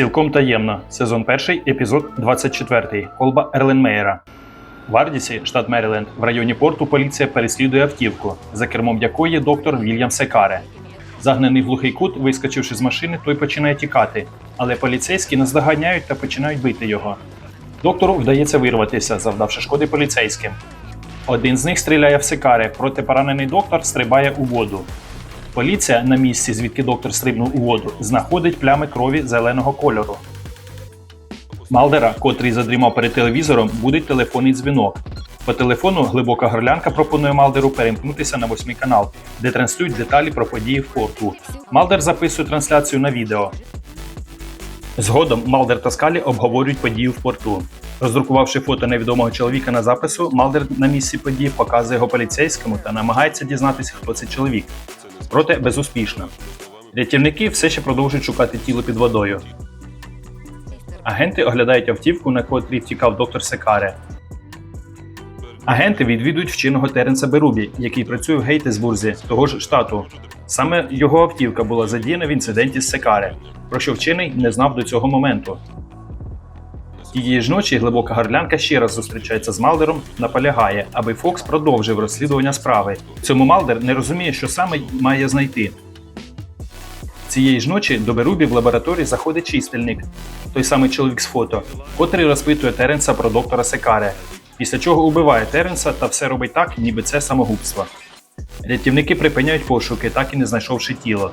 Цілком таємно. Сезон 1, епізод 24. Колба Ерленмейера. В Ардісі, штат Меріленд, в районі порту поліція переслідує автівку, за кермом якої доктор Вільям Секаре. Загнаний в глухий кут, вискочивши з машини, той починає тікати, але поліцейські наздоганяють та починають бити його. Доктору вдається вирватися, завдавши шкоди поліцейським. Один з них стріляє в Секаре, проте поранений доктор стрибає у воду. Поліція на місці, звідки доктор стрибнув у воду, знаходить плями крові зеленого кольору. Малдера, котрий задрімав перед телевізором, будить телефонний дзвінок. По телефону глибока горлянка пропонує Малдеру перемкнутися на восьмий канал, де транслюють деталі про події в порту. Малдер записує трансляцію на відео. Згодом Малдер та Скалі обговорюють події в порту. Роздрукувавши фото невідомого чоловіка на запису, Малдер на місці події показує його поліцейському та намагається дізнатися, хто цей чоловік. Проте безуспішно. Рятівники все ще продовжують шукати тіло під водою. Агенти оглядають автівку, на котрій втікав доктор Секаре. Агенти відвідують вченого Теренса Берубі, який працює в Гейтесбурзі, того ж штату. Саме його автівка була задіяна в інциденті з Секаре, про що вчений не знав до цього моменту. Тієї ж ночі глибока горлянка ще раз зустрічається з Малдером, наполягає, аби Фокс продовжив розслідування справи. Цьому Малдер не розуміє, що саме має знайти. Цієї ж ночі до Берубі в лабораторії заходить чистильник, той самий чоловік з фото, котрий розпитує Теренса про доктора Секаре, після чого убиває Теренса та все робить так, ніби це самогубство. Рятівники припиняють пошуки, так і не знайшовши тіло.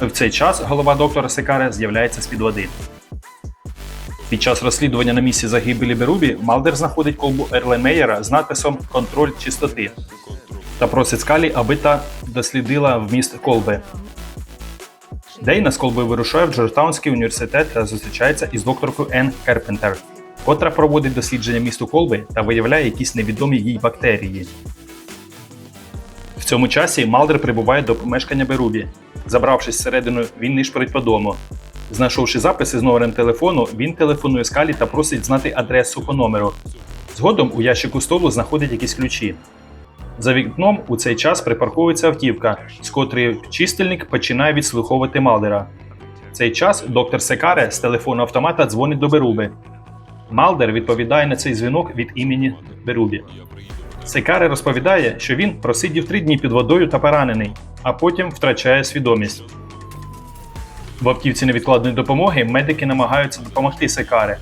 В цей час голова доктора Секаре з'являється з-під води. Під час розслідування на місці загибелі Берубі Малдер знаходить колбу Ерленмеєра з надписом Контроль чистоти та просить Скалі, аби та дослідила вміст колби. Дейна з колбою вирушає в Джорджтаунський університет та зустрічається із докторкою Енн Керпентер, котра проводить дослідження місту колби та виявляє якісь невідомі їй бактерії. В цьому часі Малдер прибуває до помешкання Берубі. Забравшись всередину, він нишпорить по дому. Знайшовши записи з номером телефону, він телефонує Скалі та просить знати адресу по номеру. Згодом у ящику столу знаходить якісь ключі. За вікном у цей час припарковується автівка, з котрої чистильник починає відслуховувати Малдера. В цей час доктор Секаре з телефону автомата дзвонить до Беруби. Малдер відповідає на цей дзвінок від імені Берубі. Секаре розповідає, що він просидів три дні під водою та поранений, а потім втрачає свідомість. В автівці невідкладної допомоги медики намагаються допомогти Секаре.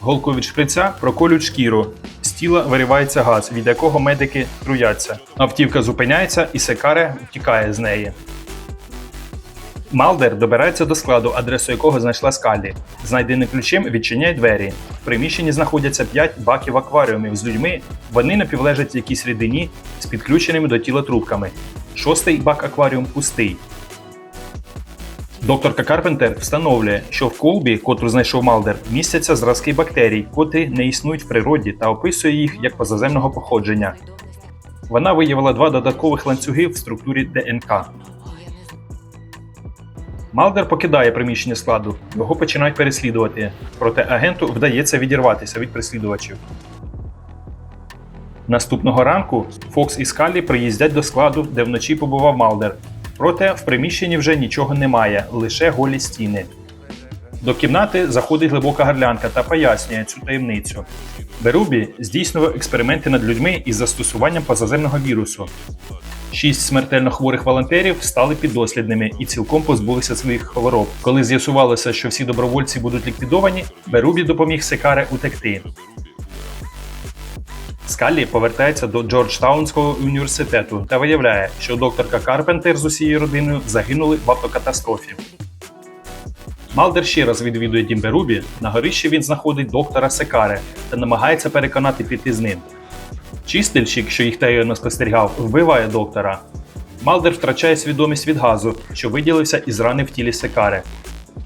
Голкою від шприця проколюють шкіру. З тіла виривається газ, від якого медики труяться. Автівка зупиняється і Секаре втікає з неї. Малдер добирається до складу, адресу якого знайшла Скалі. Знайденим ключем відчиняє двері. В приміщенні знаходяться 5 баків акваріумів з людьми. Вони напівлежать якійсь рідині з підключеними до тіла трубками. Шостий бак акваріум пустий. Докторка Карпентер встановлює, що в колбі, котру знайшов Малдер, містяться зразки бактерій, котрі не існують в природі та описує їх як позаземного походження. Вона виявила два додаткових ланцюги в структурі ДНК. Малдер покидає приміщення складу, його починають переслідувати, проте агенту вдається відірватися від переслідувачів. Наступного ранку Фокс і Скаллі приїздять до складу, де вночі побував Малдер. Проте в приміщенні вже нічого немає, лише голі стіни. До кімнати заходить глибока гарлянка та пояснює цю таємницю. Берубі здійснював експерименти над людьми із застосуванням позаземного вірусу. Шість смертельно хворих волонтерів стали піддослідними і цілком позбулися своїх хвороб. Коли з'ясувалося, що всі добровольці будуть ліквідовані, Берубі допоміг Секаре утекти. Скаллі повертається до Джорджтаунського університету та виявляє, що докторка Карпентер з усією родиною загинули в автокатастрофі. Малдер ще раз відвідує дім Берубі. На горищі він знаходить доктора Секаре та намагається переконати піти з ним. Чистильщик, що їх таємно спостерігав, вбиває доктора. Малдер втрачає свідомість від газу, що виділився із рани в тілі Секаре.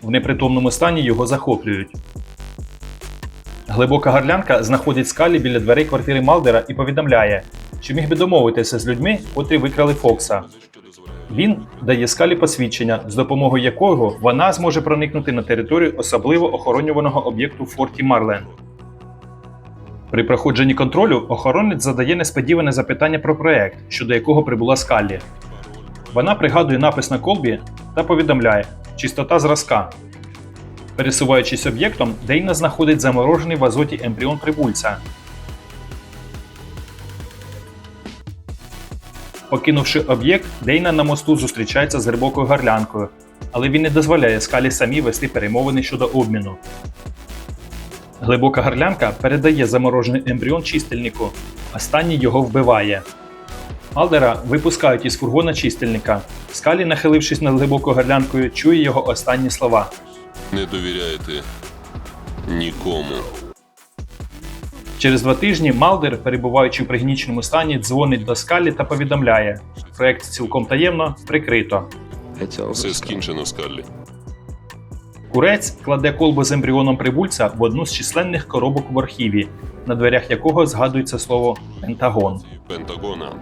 В непритомному стані його захоплюють. Глибока горлянка знаходить скалі біля дверей квартири Малдера і повідомляє, що міг би домовитися з людьми, котрі викрали Фокса. Він дає скалі посвідчення, з допомогою якого вона зможе проникнути на територію особливо охоронюваного об'єкту форті Марлен. При проходженні контролю охоронець задає несподіване запитання про проект, щодо якого прибула Скаллі. Вона пригадує напис на колбі та повідомляє чистота зразка. Пересуваючись об'єктом, Дейна знаходить заморожений в азоті ембріон прибульця. Покинувши об'єкт, Дейна на мосту зустрічається з глибокою горлянкою, але він не дозволяє скалі самі вести перемовини щодо обміну. Глибока горлянка передає заморожений ембріон чистильнику. Останній його вбиває. Алдера випускають із фургона чистильника. Скалі, нахилившись над глибокою горлянкою, чує його останні слова. Не довіряєте нікому. Через два тижні Малдер, перебуваючи в пригніченому стані, дзвонить до Скалі та повідомляє: проект цілком таємно прикрито. Все скінчено, Скарлі. Курець кладе колбу з ембріоном прибульця в одну з численних коробок в архіві, на дверях якого згадується слово Пентагон. Пентагона